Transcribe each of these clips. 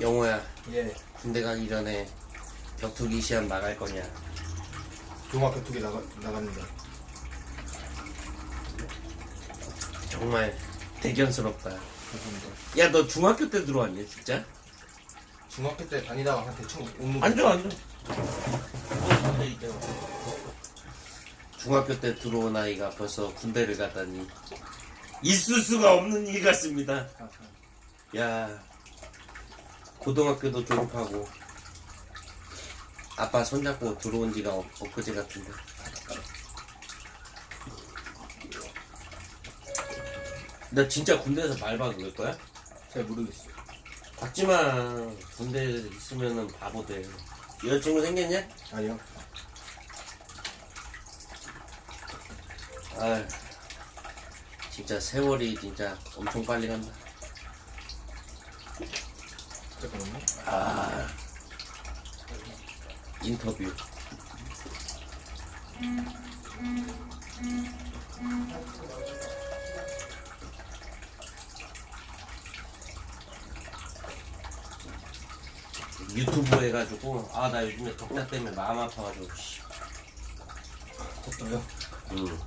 영호야 예. 군대 가기 전에 격투기 시합 나갈 거냐 중학교 두개 나가 나갔는데. 정말 대견스럽다. 야 너 중학교 때 들어왔냐 진짜? 중학교 때 다니다가 한 대충 오는 앉아 앉아 중학교 때 들어온 아이가 벌써 군대를 갔다니 있을 수가 없는 일 같습니다 야 고등학교도 졸업하고 아빠 손잡고 들어온 지가 엊- 엊그제 같은데 나 진짜 군대에서 말박 그럴 거야? 잘 모르겠어요. 박지만 군대 있으면은 바보 돼 여자친구 생겼냐? 아니요. 아 진짜 세월이 진짜 엄청 빨리 간다 잠깐만요. 아 인터뷰 유튜브 해가지고 아 나 요즘에 덕자 때문에 마음 아파가지고 씨. 덕다요? 응.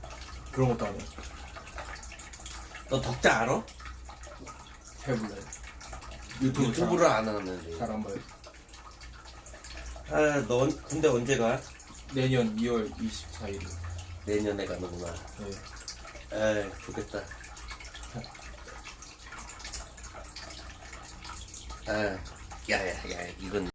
그런 것도 아니에요. 너 덕자 알아? 잘 몰라요. 유튜브 유튜브를 안잘안 봐요. 아너 군대 언제 가? 내년 2월 24일. 내년에 가는구나 네. 에이 좋겠다 아 야야야 이건